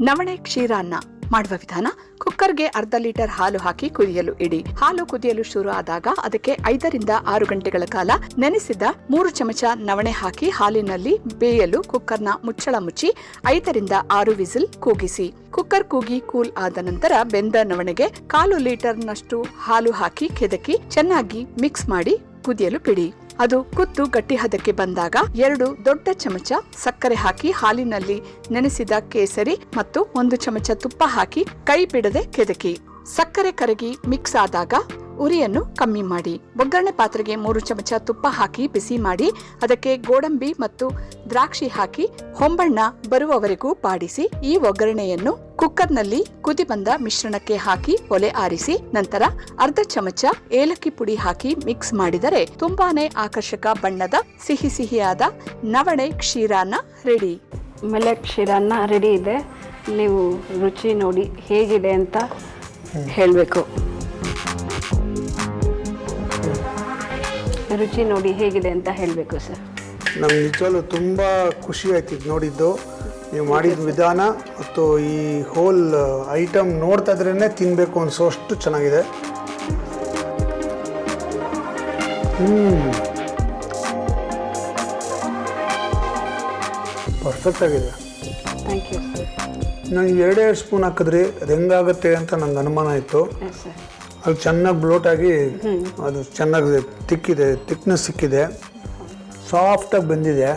ನವಣೆ ಕ್ಷೀರಾನ್ನ ಮಾಡುವ ವಿಧಾನ, ಕುಕ್ಕರ್ಗೆ ಅರ್ಧ ಲೀಟರ್ ಹಾಲು ಹಾಕಿ ಕುದಿಯಲು ಇಡಿ. ಹಾಲು ಕುದಿಯಲು ಶುರು ಆದಾಗ ಅದಕ್ಕೆ ಐದರಿಂದ ಆರು ಗಂಟೆಗಳ ಕಾಲ ನೆನೆಸಿದ ಮೂರು ಚಮಚ ನವಣೆ ಹಾಕಿ ಹಾಲಿನಲ್ಲಿ ಬೇಯಲು ಕುಕ್ಕರ್ನ ಮುಚ್ಚಳ ಮುಚ್ಚಿ ಐದರಿಂದ ಆರು ವಿಸಿಲ್ ಕೂಗಿಸಿ. ಕುಕ್ಕರ್ ಕೂಗಿ ಕೂಲ್ ಆದ ನಂತರ ಬೆಂದ ನವಣೆಗೆ ಕಾಲು ಲೀಟರ್ನಷ್ಟು ಹಾಲು ಹಾಕಿ ಕೆದಕಿ ಚೆನ್ನಾಗಿ ಮಿಕ್ಸ್ ಮಾಡಿ ಕುದಿಯಲು ಬಿಡಿ. ಅದು ಕುತ್ತು ಗಟ್ಟಿ ಹದಕ್ಕೆ ಬಂದಾಗ ಎರಡು ದೊಡ್ಡ ಚಮಚ ಸಕ್ಕರೆ ಹಾಕಿ ಹಾಲಿನಲ್ಲಿ ನೆನೆಸಿದ ಕೇಸರಿ ಮತ್ತು ಒಂದು ಚಮಚ ತುಪ್ಪ ಹಾಕಿ ಕೈ ಬಿಡದೆ ಕೆದಕಿ. ಸಕ್ಕರೆ ಕರಗಿ ಮಿಕ್ಸ್ ಆದಾಗ ಉರಿಯನ್ನು ಕಮ್ಮಿ ಮಾಡಿ. ಒಗ್ಗರಣೆ ಪಾತ್ರೆಗೆ ಮೂರು ಚಮಚ ತುಪ್ಪ ಹಾಕಿ ಬಿಸಿ ಮಾಡಿ ಅದಕ್ಕೆ ಗೋಡಂಬಿ ಮತ್ತು ದ್ರಾಕ್ಷಿ ಹಾಕಿ ಹೊಂಬಣ್ಣ ಬರುವವರೆಗೂ ಪಾಡಿಸಿ ಈ ಒಗ್ಗರಣೆಯನ್ನು ಕುಕ್ಕರ್ನಲ್ಲಿ ಕುದಿ ಬಂದ ಮಿಶ್ರಣಕ್ಕೆ ಹಾಕಿ ಒಲೆ ಆರಿಸಿ ನಂತರ ಅರ್ಧ ಚಮಚ ಏಲಕ್ಕಿ ಪುಡಿ ಹಾಕಿ ಮಿಕ್ಸ್ ಮಾಡಿದರೆ ತುಂಬಾನೇ ಆಕರ್ಷಕ ಬಣ್ಣದ ಸಿಹಿ ಸಿಹಿಯಾದ ನವಣೆ ಕ್ಷೀರಾನ ರೆಡಿ. ಮಳೆ ಕ್ಷೀರಾನ್ನ ರೆಡಿ ಇದೆ. ನೀವು ರುಚಿ ನೋಡಿ ಹೇಗಿದೆ ಅಂತ ಹೇಳಬೇಕು. ರುಚಿ ನೋಡಿ ಹೇಗಿದೆ ಅಂತ ಹೇಳಬೇಕು ಸರ್ ನಮ್ಗೆ ನಿಜವಾಗ್ಲೂ ತುಂಬ ಖುಷಿ ಆಯ್ತು ಇದು ನೋಡಿದ್ದು. ನೀವು ಮಾಡಿದ ವಿಧಾನ ಮತ್ತು ಈ ಹೋಲ್ ಐಟಮ್ ನೋಡ್ತಾ ಇದ್ರೇ ತಿನ್ನಬೇಕು ಅನಿಸೋಷ್ಟು ಚೆನ್ನಾಗಿದೆ. ಹ್ಞೂ ಪರ್ಫೆಕ್ಟ್ ಆಗಿದೆ. ಥ್ಯಾಂಕ್ ಯು ಸರ್ ನಾನು ಎರಡೇ ಸ್ಪೂನ್ ಹಾಕಿದ್ರಿ ಅದು ಹೆಂಗಾಗುತ್ತೆ ಅಂತ ನಂಗೆ ಅನುಮಾನ ಇತ್ತು. ಅದು ಚೆನ್ನಾಗಿ ಬ್ಲೋಟಾಗಿ ಆಗಿ ಅದು ಚೆನ್ನಾಗಿದೆ ತಿಕ್ಕಿದೆ ತಿಕ್ನೆಸ್ ಸಿಕ್ಕಿದೆ ಸಾಫ್ಟಾಗಿ ಬಂದಿದೆ.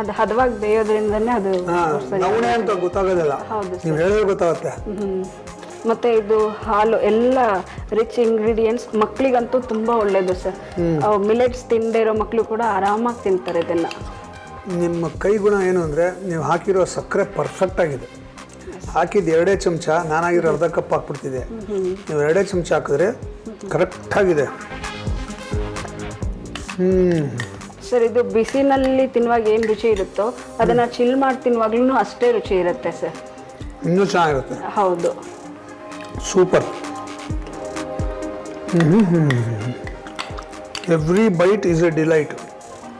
ಅದು ಹದವಾಗಿ ಬೇಯೋದ್ರಿಂದನೇ ಅದು ನವಣೆ ಅಂತ ಗೊತ್ತಾಗೋದಿಲ್ಲ. ನೀವು ಹೇಳಿದ್ರೆ ಗೊತ್ತಾಗುತ್ತೆ. ಮತ್ತೆ ಇದು ಹಾಲು ಎಲ್ಲ ರಿಚ್ ಇಂಗ್ರೀಡಿಯೆಂಟ್ಸ್ ಮಕ್ಕಳಿಗಂತೂ ತುಂಬಾ ಒಳ್ಳೇದು ಸರ್. ಮಿಲೆಟ್ಸ್ ತಿಂದೇ ಇರೋ ಮಕ್ಕಳು ಕೂಡ ಆರಾಮಾಗಿ ತಿಂತಾರೆ ಇದೆಲ್ಲ ನಿಮ್ಮ ಕೈ ಗುಣ ಏನು ಅಂದರೆ ನೀವು ಹಾಕಿರೋ ಸಕ್ಕರೆ ಪರ್ಫೆಕ್ಟ್ ಆಗಿದೆ. ಹಾಕಿದ್ದು ಎರಡೇ ಚಮಚ ನಾನಾಗಿರೋ ಅರ್ಧ ಕಪ್ ಹಾಕ್ಬಿಡ್ತಿದ್ದೆ. ನೀವು ಎರಡೇ ಚಮಚ ಹಾಕಿದ್ರೆ ಕರೆಕ್ಟಾಗಿದೆ ಹ್ಞೂ ಸರ್ ಇದು ಬಿಸಿನಲ್ಲಿ ತಿನ್ನುವಾಗ ಏನು ರುಚಿ ಇರುತ್ತೋ ಅದನ್ನ ಚಿಲ್ ಮಾಡಿ ತಿನ್ನುವಾಗ್ಲೂ ಅಷ್ಟೇ ರುಚಿ ಇರುತ್ತೆ ಸರ್. ಇನ್ನೂ ಚೆನ್ನಾಗಿರುತ್ತೆ. ಹೌದು. Super. Every bite is a delight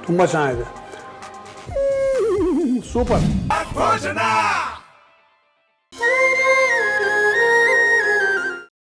ತುಂಬ ಚೆನ್ನಾಗಿದೆ. ಸೂಪರ್. ಭೋಜನ!